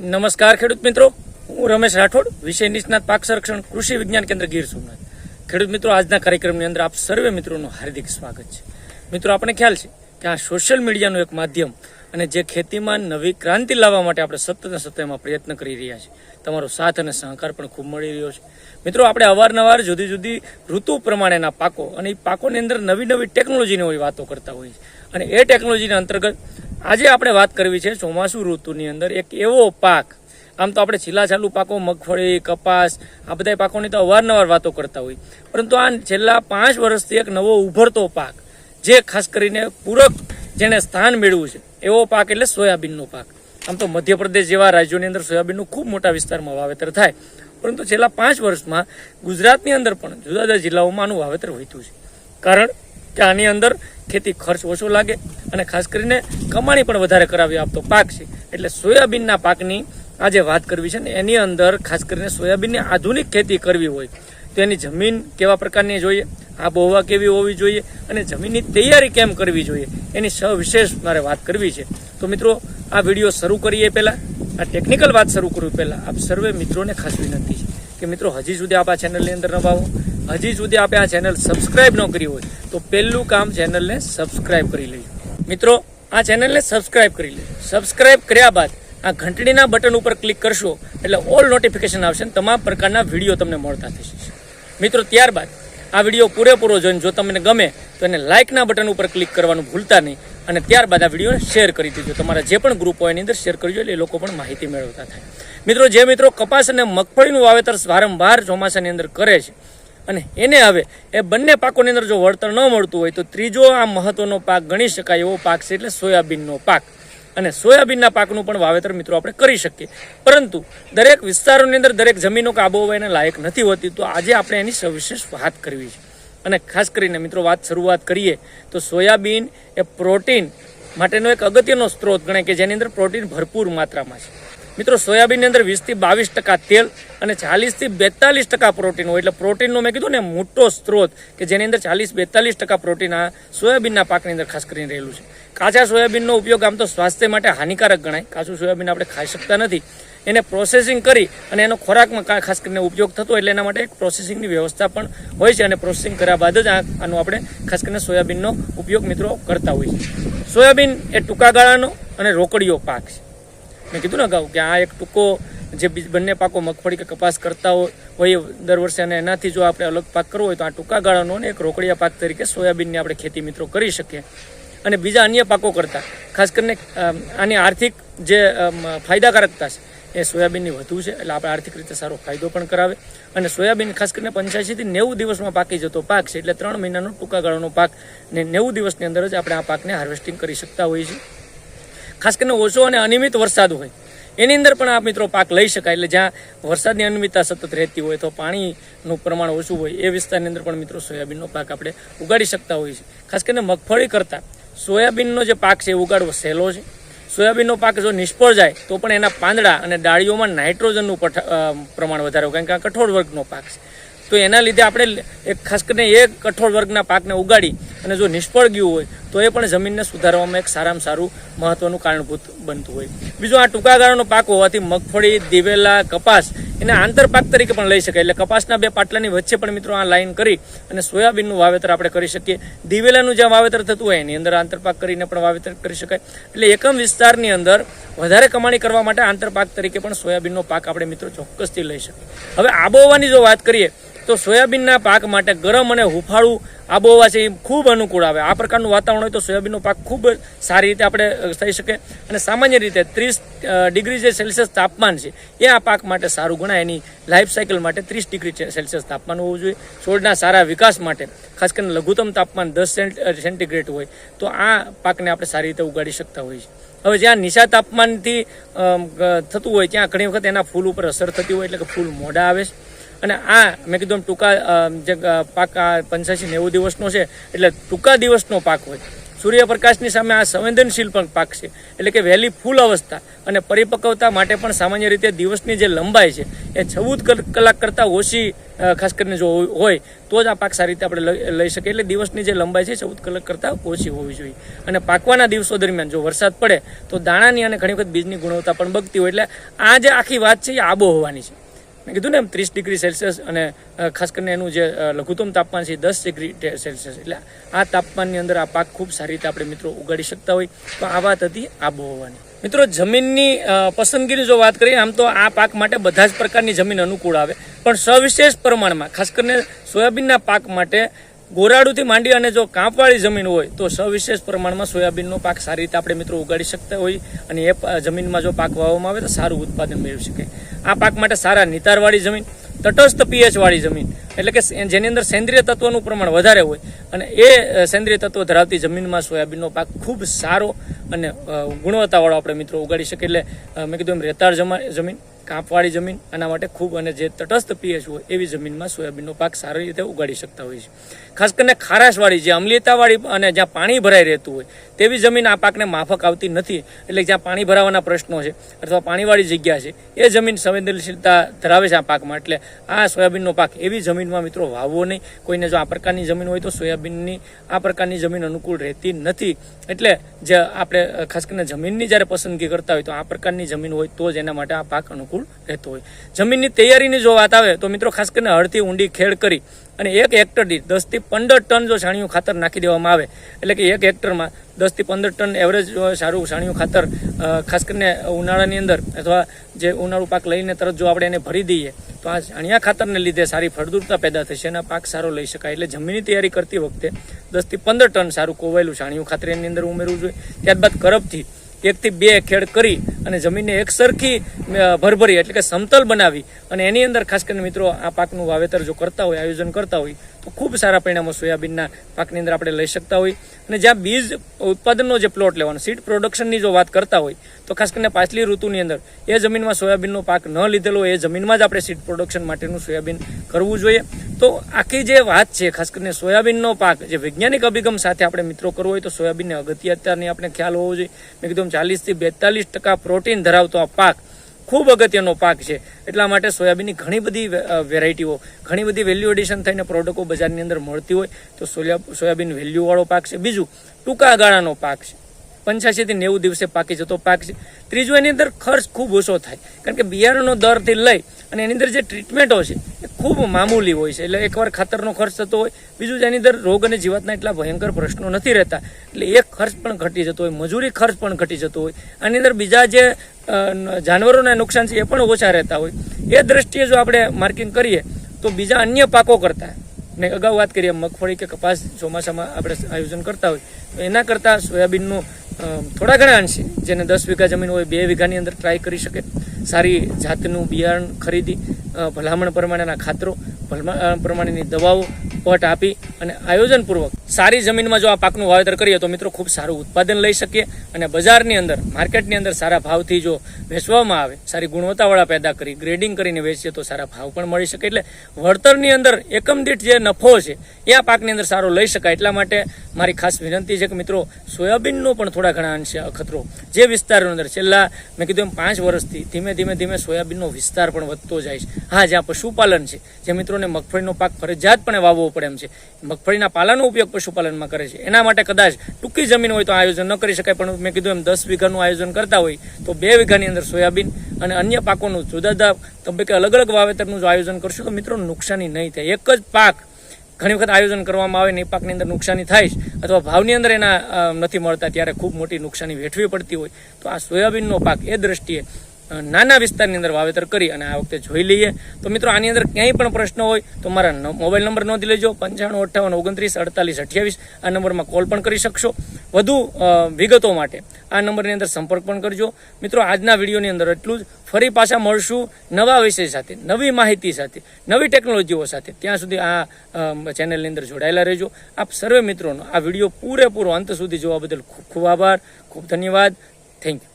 નમસ્કાર ખેડૂત મિત્રો. હું રમેશ રાઠોડ, વિષય નિષ્ણાત પાક સંરક્ષણ કૃષિ વિજ્ઞાન કેન્દ્ર ગીર સોમનાથ. ખેડૂત મિત્રો, આજના કાર્યક્રમની અંદર આપ સર્વે મિત્રોનું હાર્દિક સ્વાગત છે. મિત્રો આપણે ખ્યાલ છે કે આ સોશિયલ મીડિયાનું એક માધ્યમ અને જે ખેતીમાં નવી ક્રાંતિ લાવવા માટે આપણે સતત ને સતત પ્રયત્ન કરી રહ્યા છીએ તમારો સાથ અને સહકાર પણ ખૂબ મળી રહ્યો છે. મિત્રો, આપણે અવારનવાર જુદી જુદી ઋતુ પ્રમાણેના પાકો અને એ પાકોની અંદર નવી નવી ટેકનોલોજીની વાતો કરતા હોઈએ છીએ. અને એ ટેકનોલોજીના અંતર્ગત આજે આપણે વાત કરવી છે ચોમાસુ ઋતુની અંદર એક એવો પાક. આમ તો આપણે છેલ્લા પાકો મગફળી, કપાસ, આ બધા પાકોની તો અવારનવાર વાતો કરતા હોય. પરંતુ આ છેલ્લા પાંચ વર્ષથી એક નવો ઉભરતો પાક, જે ખાસ કરીને પૂરક જેને સ્થાન મેળવ્યું છે, એવો પાક એટલે સોયાબીનનો પાક. આમ તો મધ્યપ્રદેશ જેવા રાજ્યોની અંદર સોયાબીનનું ખૂબ મોટા વિસ્તારમાં વાવેતર થાય. પરંતુ છેલ્લા પાંચ વર્ષમાં ગુજરાતની અંદર પણ જુદા જુદા જિલ્લાઓમાં આનું વાવેતર વધ્યું છે. કારણ કે આની અંદર ખેતી ખર્ચ ઓછો લાગે અને ખાસ કરીને કમાણી પણ વધારે કરાવી આપતો પાક છે. એટલે સોયાબીનના પાકની આજે વાત કરવી છે ને એની અંદર ખાસ કરીને સોયાબીનની આધુનિક ખેતી કરવી હોય, તો એની જમીન કેવા પ્રકારની જોઈએ, આબોહવા કેવી હોવી જોઈએ અને જમીનની તૈયારી કેમ કરવી જોઈએ, એની સવિશેષ મારે વાત કરવી છે. તો મિત્રો, આ વીડિયો શરૂ કરીએ પહેલાં. આ ટેકનિકલ વાત શરૂ કરવી પહેલાં. આપ સર્વે મિત્રોને ખાસ વિનંતી છે કે મિત્રો, હજી સુધી આપ આ ચેનલની અંદર નવા હો. હજી સુધી આપણે આ ચેનલ સબસ્ક્રાઇબ ન કરી હોય તો પહેલું કામ ચેનલને સબસ્ક્રાઇબ કરી લેજો. મિત્રો, આ ચેનલને સબસ્ક્રાઇબ કરી લેજો. સબસ્ક્રાઇબ કર્યા બાદ આ ઘંટડીના બટન ઉપર ક્લિક કરશો એટલે ઓલ નોટિફિકેશન આવશે તમામ પ્રકારના વીડિયો તમને મળતા થશે. મિત્રો, ત્યારબાદ આ વીડિયો પૂરેપૂરો જોઈને જો તમને ગમે તો એને લાઇકના બટન ઉપર ક્લિક કરવાનું ભૂલતા નહીં અને ત્યારબાદ આ વિડીયોને શેર કરી દીધો તમારા જે પણ ગ્રુપ હોય એની અંદર શેર કરજો એટલે એ લોકો પણ માહિતી મેળવતા થાય. મિત્રો, જે મિત્રો કપાસ અને મગફળીનું વાવેતર વારંવાર ચોમાસાની અંદર કરે છે અને એને હવે એ બંને પાકોની અંદર જો વળતર ન મળતું હોય તો ત્રીજો આ મહત્વનો પાક ગણી શકાય એવો પાક છે એટલે સોયાબીનનો પાક. અને સોયાબીનના પાકનું પણ વાવેતર મિત્રો આપણે કરી શકીએ. પરંતુ દરેક વિસ્તારોની અંદર દરેક જમીનો કે આબોહવા એને લાયક નથી હોતી તો આજે આપણે એની સવિશેષ વાત કરવી છે. અને ખાસ કરીને મિત્રો વાત શરૂઆત કરીએ તો સોયાબીન એ પ્રોટીન માટેનો એક અગત્યનો સ્ત્રોત ગણાય કે જેની અંદર પ્રોટીન ભરપૂર માત્રામાં છે. મિત્રો, સોયાબીનની અંદર વીસથી બાવીસ ટકા તેલ અને ચાલીસથી બેતાલીસ ટકા પ્રોટીન હોય. એટલે પ્રોટીનનો મેં કીધું ને, મોટો સ્ત્રોત કે જેની અંદર ચાલીસ બેતાલીસ ટકા પ્રોટીન આ સોયાબીનના પાકની અંદર ખાસ કરીને રહેલું છે. કાચા સોયાબીનનો ઉપયોગ આમ તો સ્વાસ્થ્ય માટે હાનિકારક ગણાય. કાચું સોયાબીન આપણે ખાઈ શકતા નથી. એને પ્રોસેસિંગ કરી અને એનો ખોરાકમાં ખાસ કરીને ઉપયોગ થતો એટલે એના માટે એક પ્રોસેસિંગની વ્યવસ્થા પણ હોય છે અને પ્રોસેસિંગ કર્યા બાદ જ આનો આપણે ખાસ કરીને સોયાબીનનો ઉપયોગ મિત્રો કરતા હોઈએ છીએ. સોયાબીન એ ટૂંકા ગાળાનો અને રોકડીયો પાક છે. મેં કીધું ને અગાઉ કે આ એક ટૂંકો જે બંને પાકો મગફળી કે કપાસ કરતા હોય દર વર્ષે અને એનાથી જો આપણે અલગ પાક કરવો હોય તો આ ટૂંકા ગાળાનો એક રોકડિયા પાક તરીકે સોયાબીનની આપણે ખેતી મિત્રો કરી શકીએ. અને બીજા અન્ય પાકો કરતાં, ખાસ કરીને આની આર્થિક જે ફાયદાકારકતા છે, એ સોયાબીનની વધુ છે, એટલે આપણે આર્થિક રીતે સારો ફાયદો પણ કરાવે. અને સોયાબીન ખાસ કરીને પંચ્યાસીથી નેવું દિવસમાં પાકી જતો પાક છે, એટલે ત્રણ મહિનાનો ટૂંકા ગાળાનો પાક ને નેવું દિવસની અંદર જ આપણે આ પાકને હાર્વેસ્ટિંગ કરી શકતા હોઈએ છીએ. ખાસ કરીને ઓછો અને અનિયમિત વરસાદ હોય. એની અંદર પણ આ મિત્રો પાક લઈ શકાય. એટલે જ્યાં વરસાદની અનિયમિતતા સતત રહેતી હોય તો પાણીનું પ્રમાણ ઓછું હોય એ વિસ્તારની અંદર પણ મિત્રો સોયાબીનનો પાક આપણે ઉગાડી શકતા હોઈએ છીએ. ખાસ કરીને મગફળી કરતાં સોયાબીનનો જે પાક છે એ ઉગાડવો સહેલો છે. સોયાબીનનો પાક જો નિષ્ફળ જાય તો પણ એના પાંદડા અને ડાળીઓમાં નાઇટ્રોજનનું પ્રમાણ વધારે હોય. કારણ કે આ કઠોળ વર્ગનો પાક છે. તો એના લીધે આપણે એક ખાસ કરીને એ કઠોળ વર્ગના પાકને ઉગાડી અને જો નિષ્ફળ ગયું હોય, તો એ પણ જમીનને સુધારવામાં એક સારામાં સારું મહત્વનું કારણભૂત બનતું હોય. બીજું આ ટૂંકા ગાળાનો પાક હોવાથી મગફળી, દિવેલા, કપાસ એને આંતરપાક તરીકે પણ લઈ શકાય. એટલે કપાસના બે પાટલાની વચ્ચે પણ મિત્રો આ લાઈન કરી અને સોયાબીનનું વાવેતર આપણે કરી શકીએ. દિવેલાનું જ્યાં વાવેતર થતું હોય, એની અંદર આંતરપાક કરીને પણ વાવેતર કરી શકાય. એટલે એકમ વિસ્તારની અંદર વધારે કમાણી કરવા માટે આંતરપાક તરીકે પણ સોયાબીનનો પાક આપણે મિત્રો ચોક્કસથી લઈ શકીએ. હવે આબોહવાની જો વાત કરીએ તો સોયાબીનના પાક માટે ગરમ અને હુફાળું આબોહવા છે એ ખૂબ અનુકૂળ આવે. આ પ્રકારનું વાતાવરણ હોય તો સોયાબીનનો પાક ખૂબ સારી રીતે આપણે થઈ શકે. અને સામાન્ય રીતે ત્રીસ ડિગ્રી જે સેલ્સિયસ તાપમાન છે એ આ પાક માટે સારું ગણાય. એની લાઈફ સાયકલ માટે ત્રીસ ડિગ્રી સેલ્સિયસ તાપમાન હોવું જોઈએ. છોડના સારા વિકાસ માટે ખાસ કરીને લઘુત્તમ તાપમાન દસ સેન્ટીગ્રેડ હોય તો આ પાકને આપણે સારી રીતે ઉગાડી શકતા હોઈએ છીએ. હવે જ્યાં નિશા તાપમાનથી થતું હોય ત્યાં ઘણી વખત એના ફૂલ ઉપર અસર થતી હોય એટલે કે ફૂલ મોડા આવે છે. અને આ મેં કીધું ટૂંકા જે પાક આ પંચ્યાસી નેવું દિવસનો છે, એટલે ટૂંકા દિવસનો પાક હોય. સૂર્યપ્રકાશની સામે આ સંવેદનશીલ પણ પાક છે. એટલે કે વહેલી ફૂલ અવસ્થા અને પરિપક્વતા માટે પણ સામાન્ય રીતે દિવસની જે લંબાઈ છે, એ ચૌદ કલાક કરતાં ઓછી ખાસ કરીને જો હોય, તો જ આ પાક સારી રીતે આપણે લઈ- શકીએ. એટલે દિવસની જે લંબાઈ છે, ચૌદ કલાક કરતાં ઓછી હોવી જોઈએ. અને પાકવાના દિવસો દરમિયાન જો વરસાદ પડે, તો દાણાની અને ઘણી વખત બીજની ગુણવત્તા પણ બગતી હોય. એટલે આ જે આખી વાત છે, એ આબોહવાની છે. મેં કીધું ને એમ ત્રીસ ડિગ્રી સેલ્સિયસ અને ખાસ કરીને એનું જે લઘુત્તમ તાપમાન છે દસ ડિગ્રી સેલ્સિયસ. એટલે આ તાપમાનની અંદર આ પાક ખૂબ સારી રીતે આપણે મિત્રો ઉગાડી શકતા હોય. તો આ વાત હતી આબોહવાની. મિત્રો જમીનની પસંદગીની જો વાત કરીએ, આમ તો આ પાક માટે બધા જ પ્રકારની જમીન અનુકૂળ આવે. પણ સવિશેષ પ્રમાણમાં, ખાસ કરીને સોયાબીનના પાક માટે ગોરાડુથી માંડી અને જો કાંપવાળી જમીન હોય, તો સવિશેષ પ્રમાણમાં સોયાબીનનો પાક સારી રીતે આપણે મિત્રો ઉગાડી શકતા હોય અને એ જમીનમાં જો પાક વાવવામાં આવે તો સારું ઉત્પાદન મેળવી શકે આ પાક માટે સારા નિતારવાળી જમીન, તટસ્થ પીએચવાળી જમીન, એટલે કે જેની અંદર સેન્દ્રિય તત્વનું પ્રમાણ વધારે હોય અને એ સેન્દ્રિય તત્વ ધરાવતી જમીનમાં સોયાબીનનો પાક ખૂબ સારો અને ગુણવત્તાવાળો આપણે મિત્રો ઉગાડી શકીએ. એટલે મેં કીધું એમ રેતાળ જમા, જમીન કાંપવાળી જમીન, આના માટે ખૂબ અને જે તટસ્થ પીએચ હોય એવી જમીનમાં સોયાબીનનો પાક સારી રીતે ઉગાડી શકતા હોય છે. ખાસ કરીને ખારાશવાળી, જે અમ્લિયતાવાળી અને જ્યાં પાણી ભરાઈ રહેતું હોય, તેવી જમીન આ પાકને માફક આવતી નથી. એટલે જ્યાં પાણી ભરાવાના પ્રશ્નો છે અથવા પાણીવાળી જગ્યા છે, એ જમીન સંવેદનશીલતા ધરાવે છે આ પાકમાં. એટલે આ સોયાબીનનો પાક એવી જમીનમાં મિત્રો વાવવો નહીં. કોઈને જો આ પ્રકારની જમીન હોય તો સોયાબીનની આ પ્રકારની જમીન અનુકૂળ રહેતી નથી. એટલે જે આપણે ખાસ કરીને જમીનની જ્યારે પસંદગી કરતા હોય તો આ પ્રકારની જમીન હોય તો જ એના માટે આ પાક અનુકૂળ રહેતો હોય. જમીનની તૈયારીની જો વાત આવે તો મિત્રો ખાસ કરીને હળથી ઊંડી ખેડ કરી અને એક હેક્ટર દીઠ દસથી પંદર ટન જો છાણિયું ખાતર નાખી દેવામાં આવે, એટલે કે એક હેક્ટરમાં દસથી પંદર ટન એવરેજ સારું છાણિયું ખાતર ખાસ કરીને ઉનાળાની અંદર અથવા જે ઉનાળુ પાક લઈને તરત જો આપણે એને ભરી દઈએ, તો આ છાણિયા ખાતરને લીધે સારી ફળદ્રુપતા પેદા થશે અને પાક સારો લઈ શકાય. એટલે જમીનની તૈયારી કરતી વખતે દસથી પંદર ટન સારું કોવાયેલું છાણિયું ખાતર એની અંદર ઉમેરવું જોઈએ. ત્યારબાદ કરપથી એકથી બે ખેડ કરી અને જમીનને એક સરખી ભરભરી એટલે કે સમતલ બનાવી અને એની અંદર ખાસ કરીને મિત્રો આ પાકનું વાવેતર જો કરતા હોય, આયોજન કરતા હોય, તો ખૂબ સારા પરિણામો સોયાબીનના પાકની અંદર આપણે લઈ શકતા હોય. અને જ્યાં બીજ ઉત્પાદનનો જે પ્લોટ લેવાનો સીડ પ્રોડક્શનની જો વાત કરતા હોય, તો ખાસ કરીને પાછલી ઋતુની અંદર એ જમીનમાં સોયાબીનનો પાક ન લીધેલો એ જમીનમાં જ આપણે સીડ પ્રોડક્શન માટેનું સોયાબીન કરવું જોઈએ. તો આખી જે વાત છે, ખાસ કરીને સોયાબીનનો પાક જે વૈજ્ઞાનિક અભિગમ સાથે આપણે મિત્રો કરવો હોય, તો સોયાબીનને અગત્યતાની આપણે ખ્યાલ હોવો જોઈએ. મેં કીધું ચાલીસથી બેતાલીસ ટકા પ્રોટીન ધરાવતો આ પાક ખૂબ અગત્યનો પાક છે. એટલા માટે સોયાબીનની ઘણી બધી વેરાયટીઓ, ઘણી બધી વેલ્યુ એડિશન થઈને પ્રોડક્ટો બજારની અંદર મળતી હોય તો સોયાબીન વેલ્યુવાળો પાક છે. બીજું, ટૂંકા ગાળાનો પાક છે. પંચ્યાસીથી નેવું દિવસે પાકી જતો પાક છે. ત્રીજું, એની અંદર ખર્ચ ખૂબ ઓછો થાય. કારણ કે બિયારણનો દરથી લઈ અને એની અંદર જે ટ્રીટમેન્ટો છે ખૂબ મામૂલી હોય છે. એટલે એકવાર ખાતરનો ખર્ચ થતો હોય, બીજું જ એની અંદર રોગ અને જીવાતના એટલા ભયંકર પ્રશ્નો નથી રહેતા. એટલે એ ખર્ચ પણ ઘટી જતો હોય, મજૂરી ખર્ચ પણ ઘટી જતો હોય. આની અંદર બીજા જે જાનવરોના નુકસાન છે એ પણ ઓછા રહેતા હોય. એ દ્રષ્ટિએ જો આપણે માર્કિંગ કરીએ, તો બીજા અન્ય પાકો કરતા, ને અગાઉ વાત કરીએ મગફળી કે કપાસ ચોમાસામાં આપણે આયોજન કરતા હોય, તો એના કરતાં સોયાબીનનું થોડા ઘણા અંશે, જેને દસ વીઘા જમીન હોય, બે વીઘાની અંદર ટ્રાય કરી શકે. સારી જાતનું બિયારણ ખરીદી ભલામણ પ્રમાણેના ખાતરો ભલામણ પ્રમાણેની દવાઓ, પટ આપી અને આયોજનપૂર્વક સારી જમીનમાં જો આ પાકનું વાવેતર કરીએ તો મિત્રો ખૂબ સારું ઉત્પાદન લઈ શકીએ અને બજારની અંદર, માર્કેટની અંદર સારા ભાવથી જો વેચવામાં આવે, સારી ગુણવત્તાવાળા પેદા કરી ગ્રેડિંગ કરીને વેચીએ તો સારા ભાવ પણ મળી શકે. એટલે વળતરની અંદર એકમ દીઠ જે નફો છે, એ આ પાકની અંદર સારો લઈ શકાય. એટલા માટે મારી ખાસ વિનંતી છે કે મિત્રો, સોયાબીનનો પણ થોડા ઘણા અંશે અખતરો જે વિસ્તારની અંદર છેલ્લા, મેં કીધું એમ પાંચ વર્ષથી ધીમે ધીમે ધીમે સોયાબીનનો વિસ્તાર પણ વધતો જાય છે. હા, જ્યાં પશુપાલન છે જે મિત્રોને મગફળીનો પાક ફરજિયાતપણે વાવવો પડે એમ છે. મગફળીના પાલાનો ઉપયોગ પશુપાલનમાં કરે છે. એના માટે કદાચ ટૂંકી જમીન હોય તો આયોજન ન કરી શકાય, પણ મેં કીધું એમ દસ વીઘાનું આયોજન કરતા હોય તો બે વીઘાની અંદર સોયાબીન અને અન્ય પાકોનું જુદા જુદા તબક્કે અલગ અલગ વાવેતરનું જો આયોજન કરશું તો મિત્રો નુકસાની નહીં થાય. એક જ પાક ઘણી વખત આયોજન કરવામાં આવે ને એ પાકની અંદર નુકસાની થાય છે અથવા ભાવની અંદર એના નથી મળતા, ત્યારે ખૂબ મોટી નુકસાની વેઠવી પડતી હોય. તો આ સોયાબીનનો પાક એ દ્રષ્ટિએ નાના વિસ્તારની અંદર વાવેતર કરી અને આ વખતે જોઈ લઈએ. તો મિત્રો, આની અંદર ક્યાંય પણ પ્રશ્ન હોય તો મારા મોબાઈલ નંબર નોંધી લેજો. પંચાણું, અઠ્ઠાવન, ઓગણત્રીસ, અડતાલીસ, અઠ્યાવીસ. આ નંબરમાં કોલ પણ કરી શકશો. વધુ વિગતો માટે આ નંબરની અંદર સંપર્ક પણ કરજો. મિત્રો, આજના વિડીયોની અંદર એટલું જ. ફરી પાછા મળશું નવા વિષય સાથે, નવી માહિતી સાથે, નવી ટેકનોલોજીઓ સાથે. ત્યાં સુધી આ ચેનલની અંદર જોડાયેલા રહેજો. આપ સર્વે મિત્રોનો આ વીડિયો પૂરેપૂરો અંત સુધી જોવા બદલ ખૂબ ખૂબ આભાર, ખૂબ ધન્યવાદ. Thank you.